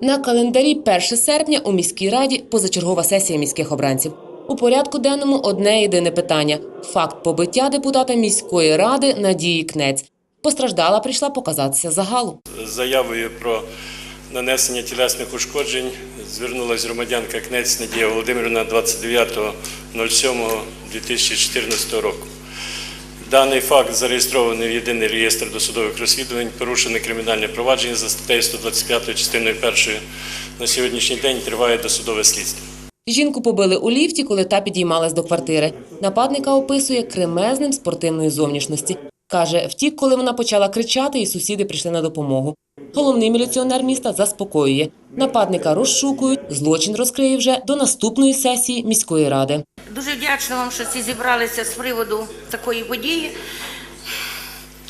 На календарі 1 серпня у міській раді позачергова сесія міських обранців. У порядку денному одне єдине питання: факт побиття депутата міської ради Надії Кнець. Постраждала прийшла показатися загалу. З заявою про нанесення тілесних ушкоджень звернулася громадянка Кнець Надія Володимирівна 29.07.2014 року. Даний факт зареєстрований в єдиний реєстр досудових розслідувань, порушене кримінальне провадження за статтею 125 частиною 1. На сьогоднішній день триває досудове слідство. Жінку побили у ліфті, коли та підіймалась до квартири. Нападника описує кремезним спортивної зовнішності. Каже, втік, коли вона почала кричати, і сусіди прийшли на допомогу. Головний міліціонер міста заспокоює. Нападника розшукують, злочин розкриє вже до наступної сесії міської ради. Дуже вдячна вам, що всі зібралися з приводу такої події.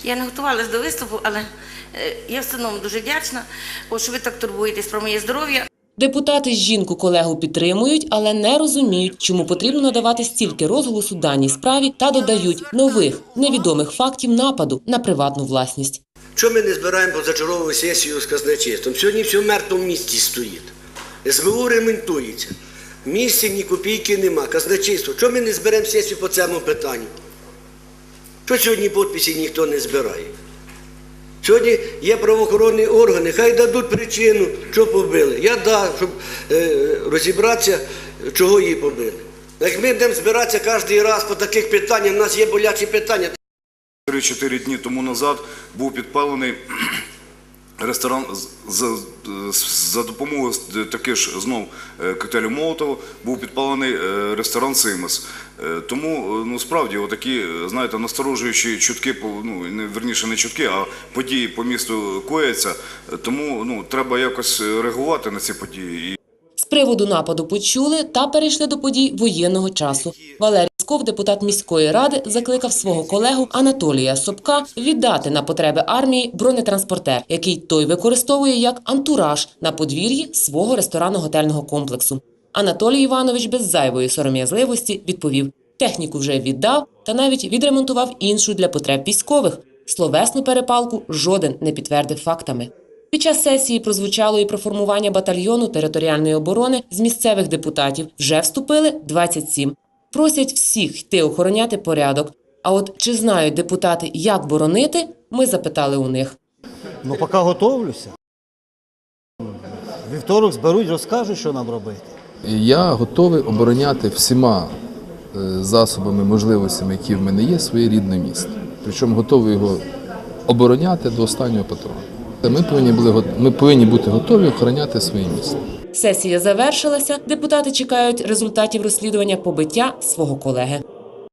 Я не готувалася до виступу, але е, я все одно дуже вдячна, бо що ви так турбуєтесь про моє здоров'я. Депутати жінку колегу підтримують, але не розуміють, чому потрібно надавати стільки розголосу даній справі та додають нових невідомих фактів нападу на приватну власність. Чому ми не збираємо позачергову сесію з казначейством? Сьогодні все в мертвому місці стоїть. СБУ ремонтується. В місті ні копійки нема. Казначейство. Чому ми не зберемо сесію по цьому питанню? Що сьогодні підписі ніхто не збирає? Сьогодні є правоохоронні органи, хай дадуть причину, що побили. Я дав, щоб е, розібратися, чого її побили. Як ми будемо збиратися кожен раз по таких питаннях, у нас є болячі питання. 3-4 дні тому назад був підпалений ресторан за, за допомогою таких ж знов е, коктейлю Молотова був підпалений е, ресторан Симес. Е, Тому ну справді отакі, знаєте, насторожуючі чутки, ну не верніше не чутки, а події по місту кояться. Тому ну треба якось реагувати на ці події. З приводу нападу почули та перейшли до подій воєнного часу. Валерій Сков, депутат міської ради, закликав свого колегу Анатолія Собка віддати на потреби армії бронетранспортер, який той використовує як антураж на подвір'ї свого ресторанно-готельного комплексу. Анатолій Іванович без зайвої сором'язливості відповів: техніку вже віддав та навіть відремонтував іншу для потреб військових. Словесну перепалку жоден не підтвердив фактами. Під час сесії прозвучало і про формування батальйону територіальної оборони з місцевих депутатів. Вже вступили 27. Просять всіх йти охороняти порядок. А от чи знають депутати, як боронити, ми запитали у них. Ну, поки готовлюся. Вівторок зберуть, розкажуть, що нам робити. Я готовий обороняти всіма е, засобами, можливостями, які в мене є, своє рідне місто. Причому готовий його обороняти до останнього патрона. Ми повинні, були, ми повинні бути готові охороняти своє місто. Сесія завершилася. Депутати чекають результатів розслідування побиття свого колеги.